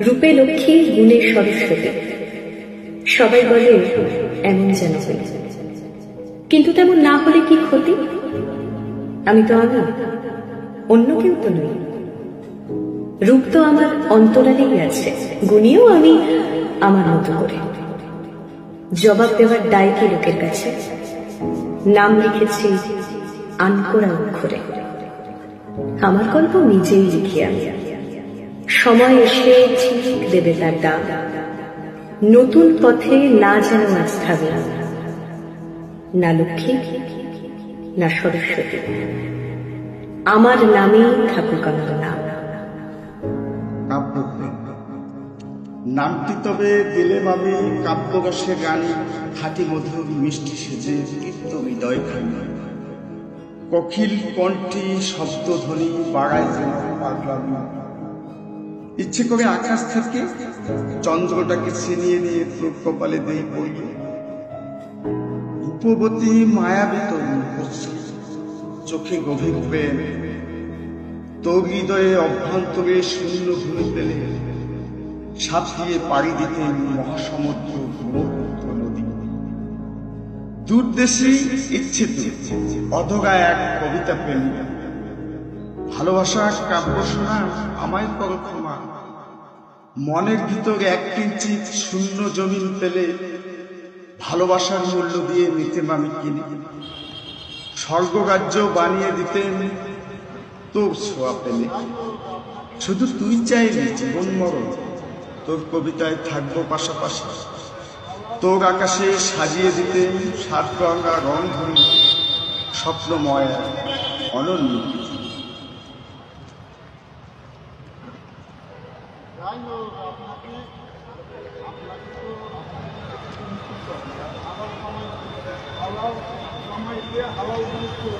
রূপে লক্ষ্মী, গুণে সরস্বতী। সবাই বলে, এমন যেন কিন্তু তেমন না হলে কি ক্ষতি? আমি তো আমি অন্য কেউ তো নই। রূপ তো আমার অন্তরালেই আছে, গুণিও আমি আমার মতো করে। জবাব দেওয়ার দায় কি লোকের কাছে। নাম লিখেছি আনকোড়া অক্ষরে। আমার গল্প নিজেই লিখি আমি। সময় এসে ঠিক দেবে তার দাম নতুন পথে না যেন আজ থাকবে। না লক্ষ্মী, না সরস্বতী। আমার নামেই থাকুক আমার নাম। নামটি তবে দিলে বাবে কাব্যরসে গানে খাঁটি মধুর মিষ্টি সেজে কীর্ত হৃদয় খানি কখিল কণ্ঠী শব্দধ্বনি বাড়ায় যেন পাগলামি। ইচ্ছে করে আকাশ থেকে চন্দ্রটাকে ছিনিয়ে নিয়ে তোর কপালে দিয়ে পড়ল। রূপবতী মায়াবী তরুণ চোখে গভীর প্রেম। তোর হৃদয়ে অভ্যন্তরে শূন্য ভূমি পেলে সাপ দিয়ে পাড়ি দিতে মহাসমুদ্র নদী। দূর দেশে ইচ্ছে অধগা এক কবিতা প্রেম। ভালোবাসা কাব্য শোনা আমায় ক্ষমা মনের ভিতর এক কিঞ্চিত শূন্য জমিন পেলে ভালোবাসার মূল্য দিয়ে নিতেম আমি কিনে। স্বর্গরাজ্য বানিয়ে দিতেন তোর ছোঁয়া পেলে। শুধু তুই চাইলি জীবন মরণ, তোর কবিতায় থাকব পাশাপাশি। তোর আকাশে সাজিয়ে দিতে সাত গঙ্গা রং ধরি স্বপ্নময় অনন্য। যাই হোক আপনাকে আপনাকে তো হালাল সময় হালাল সময় দিয়ে হালাল জিনিস করে